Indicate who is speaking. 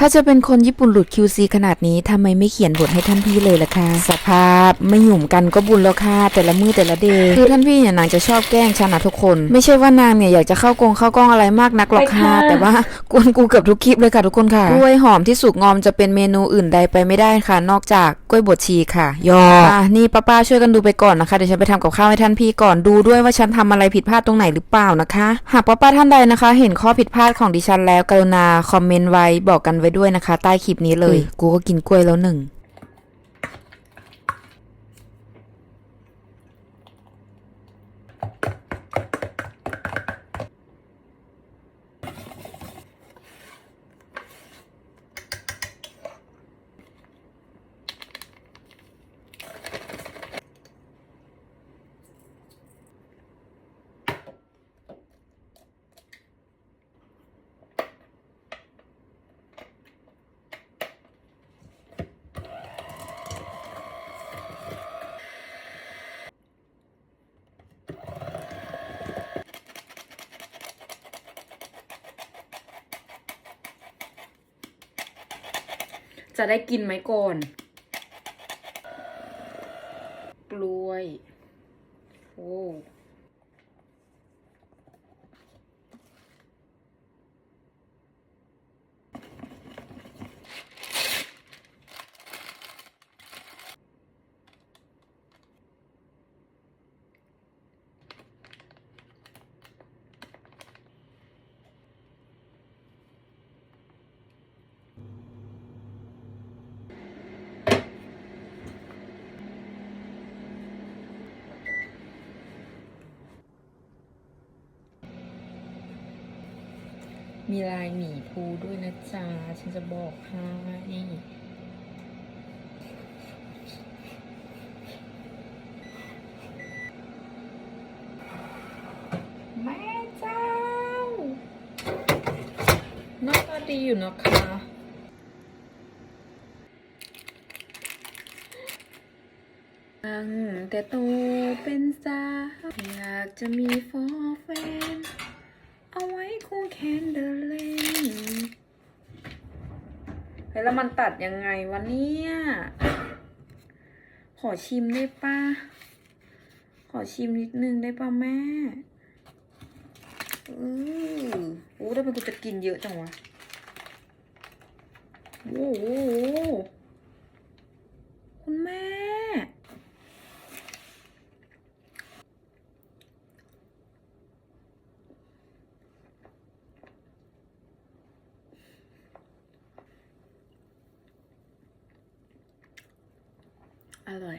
Speaker 1: ถ้าจะเป็นคนญี่ปุ่นหลุด QC ขนาดนี้ทำไมไม่เขียนบทให้ท่านพี่เลยล่ะคะสภาพไม่หยุ่มกันก็บุญแล้วค่ะแต่ละมือแต่ละเดย์คือท่านพี่เนี่ยนางจะชอบแกล้งฉันนะทุกคน ไม่ใช่ว่านางเนี่ยอยากจะเข้ากงเข้ากล้องอะไรมากนักหรอกค่ะแต่ว่ากวนกูเกือบทุกคลิปเลยค่ะทุกคนค่ะกล้วยหอมที่สุกงอมจะเป็นเมนูอื่นใดไปไม่ได้ค่ะ นอกจากกล้วยบดชีค่ะยออะนี่ป้าๆช่วยกันดูไปก่อนนะคะเดี๋ยวฉันไปทำกับข้าวให้ท่านพี่ก่อนดูด้วยว่าฉันทำอะไรผิดพลาดตรงไหนหรือเปล่านะคะ หากป้าๆท่านใดนะคะ เห็นข้อผิดพลาดของดิฉันแล้วกรุณาคอมเมนต์ไว้บอกกันไว้ด้วยนะคะ ใต้คลิปนี้เลย กูก็กินกล้วยแล้วหนึ่ง จะได้กินไหมก่อน กล้วย โอ้ มีลายหมีภูด้วยนะจ๊ะ ฉันจะบอกให้แม่เจ้าหน้าตาดีอยู่นะคะตั้งแต่โตเป็นสาวอยากจะมีฟอร์แฟน เอาไว้คู่แคนเดอเลนเฮ้ย แล้วมันตัดยังไงวะเนี่ย ขอชิมได้ปะขอชิมนิดนึงได้ปะแม่ อือโอ้ทำไมกูจะกินเยอะจังวะ โอ้โหคุณแม่ อร่อย